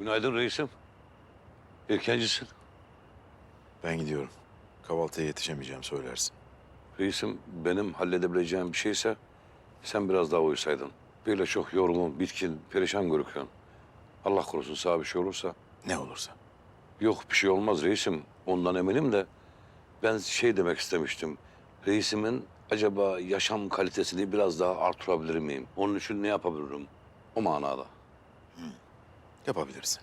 Günaydın reisim. Erkencisin. Ben gidiyorum. Kahvaltıya yetişemeyeceğim söylersin. Reisim benim halledebileceğim bir şeyse sen biraz daha uyusaydın. Böyle çok yorgun, bitkin, perişan görüküyorsun. Allah korusun sağ bir şey olursa. Ne olursa. Yok bir şey olmaz reisim. Ondan eminim de ben şey demek istemiştim. Reisimin acaba yaşam kalitesini biraz daha artırabilir miyim? Onun için ne yapabilirim? O manada. Yapabilirsin.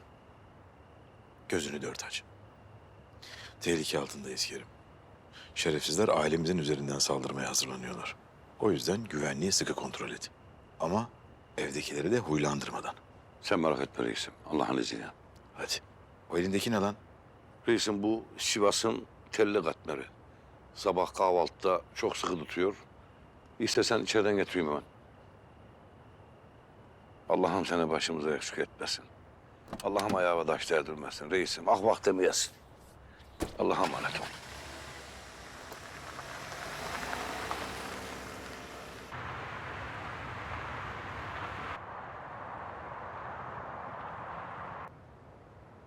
Gözünü dört aç. Tehlike altındayız Kerim. Şerefsizler ailemizin üzerinden saldırmaya hazırlanıyorlar. O yüzden güvenliği sıkı kontrol et. Ama evdekileri de huylandırmadan. Sen merak etme reisim. Allah'ın izniyle. Hadi. O elindeki ne lan? Reisim bu Sivas'ın kelle katmeri. Sabah kahvaltıda çok sıkı tutuyor. İstesen içeriden getireyim hemen. Allah'ım seni başımıza eksik etmesin. Allah'ım ayağa taş değdirmesin reisim. Ah bak demeyesin. Allah'a emanet ol.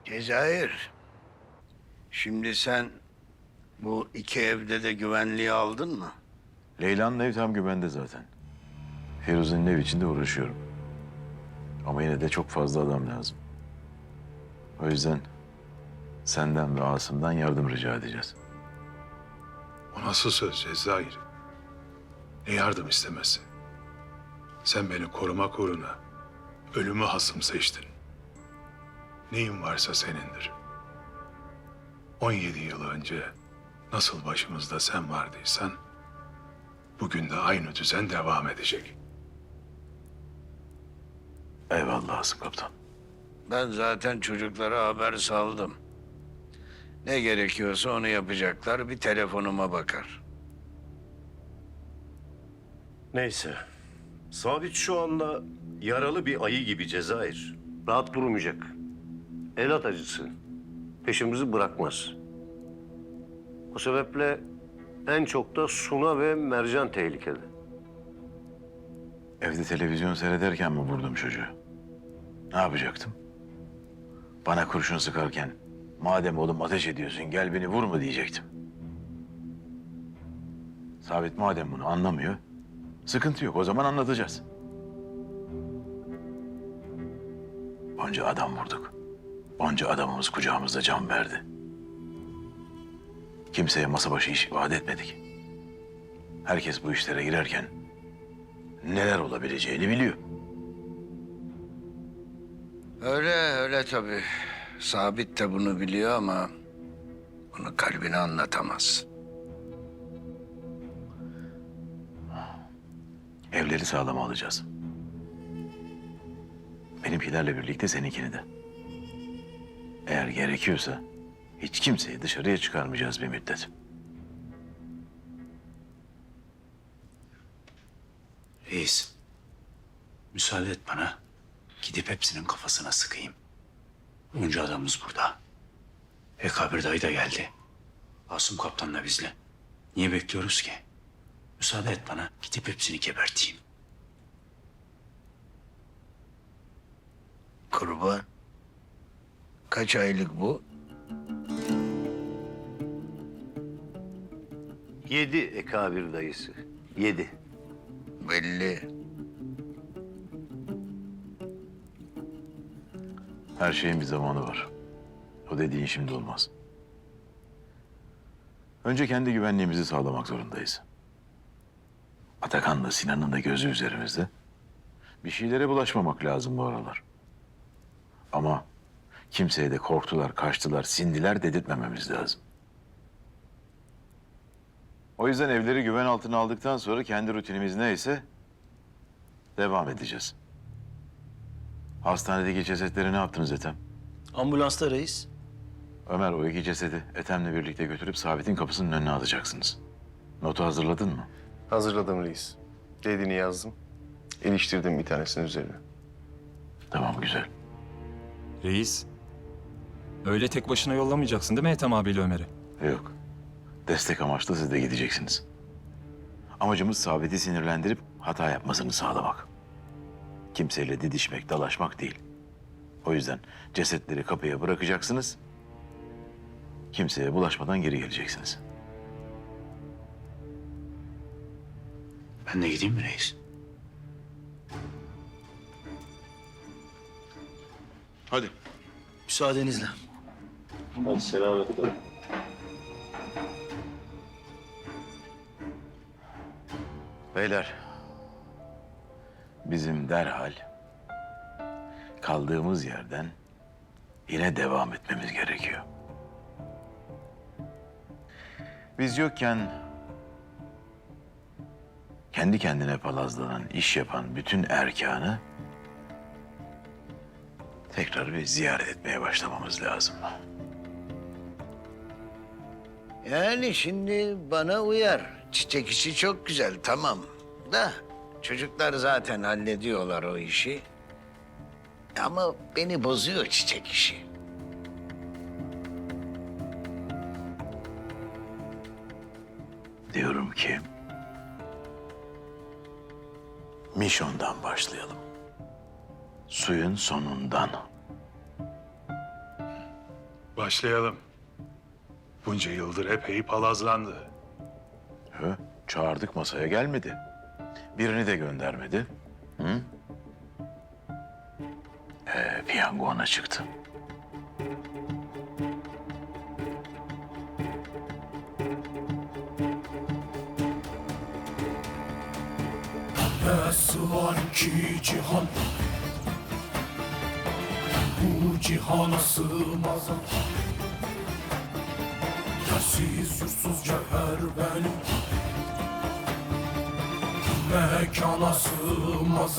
Cezayir. Şimdi sen bu iki evde de güvenliği aldın mı? Leyla'nın evi tam güvende zaten. Firuze'nin ev içinde uğraşıyorum. Ama yine de çok fazla adam lazım. O yüzden senden ve Asım'dan yardım rica edeceğiz. O nasıl söz Cezayir? Ne yardım istemesi? Sen beni korumak uğruna ölümü hasım seçtin. Neyin varsa senindir. 17 yıl önce nasıl başımızda sen vardıysan bugün de aynı düzen devam edecek. Eyvallah Asım Kaptan. Ben zaten çocuklara haber saldım. Ne gerekiyorsa onu yapacaklar. Bir telefonuma bakar. Neyse. Sabit şu anda yaralı bir ayı gibi Cezayir. Rahat durmayacak. El atıcısı. Peşimizi bırakmaz. O sebeple en çok da Suna ve Mercan tehlikede. Evde televizyon seyrederken mi vurdum çocuğu? Ne yapacaktım? Bana kurşun sıkarken madem oğlum ateş ediyorsun gel beni vur mu diyecektim. Sabit madem bunu anlamıyor sıkıntı yok o zaman anlatacağız. Onca adam vurduk. Onca adamımız kucağımızda can verdi. Kimseye masa başı iş vaat etmedik. Herkes bu işlere girerken neler olabileceğini biliyor. Öyle öyle tabii. Sabit de bunu biliyor ama bunu kalbine anlatamaz. Evleri sağlam alacağız. Benimkilerle birlikte seninkini de. Eğer gerekiyorsa hiç kimseyi dışarıya çıkarmayacağız bir müddet. Reis, müsaade et bana. Gidip hepsinin kafasına sıkayım. Bunca adamımız burada. Ekabir dayı da geldi. Asım kaptanla bizle. Niye bekliyoruz ki? Müsaade et bana. Gidip hepsini geberteyim. Kurban. Kaç aylık bu? Yedi ekabir dayısı. Yedi. Belli. Her şeyin bir zamanı var. O dediğin şimdi olmaz. Önce kendi güvenliğimizi sağlamak zorundayız. Atakan'la Sinan'ın da gözü üzerimizde. Bir şeylere bulaşmamak lazım bu aralar. Ama kimseye de korktular, kaçtılar, sindiler dedirtmememiz lazım. O yüzden evleri güven altına aldıktan sonra kendi rutinimiz neyse devam edeceğiz. Hastanedeki cesetleri ne yaptınız Ethem? Ambulansta reis. Ömer o iki cesedi Ethem'le birlikte götürüp Sabit'in kapısının önüne atacaksınız. Notu hazırladın mı? Hazırladım reis. Dediğini yazdım. İliştirdim bir tanesinin üzerine. Tamam güzel. Reis, öyle tek başına yollamayacaksın değil mi Ethem abiyle Ömer'i? Yok. Destek amaçlı siz de gideceksiniz. Amacımız Sabit'i sinirlendirip hata yapmasını sağlamak. Kimseyle didişmek, dalaşmak değil. O yüzden cesetleri kapıya bırakacaksınız. Kimseye bulaşmadan geri geleceksiniz. Ben de gideyim mi reis? Hadi. Müsaadenizle. Beyler. Bizim derhal kaldığımız yerden yine devam etmemiz gerekiyor. Biz yokken kendi kendine palazlanan, iş yapan bütün erkanı tekrar bir ziyaret etmeye başlamamız lazım. Yani şimdi bana uyar. Çiçek işi çok güzel tamam. Da çocuklar zaten hallediyorlar o işi. Ama beni bozuyor çiçek işi. Diyorum ki Mişon'dan başlayalım. Suyun sonundan. Başlayalım. Bunca yıldır epey palazlandı. Hı? Çağırdık masaya gelmedi. Birini de göndermedi. Hı? Ee, piyango ona çıktı. Var ki cihan Bu cihana sığmaz Yersiz yursuz cevher benim Mekana sığmaz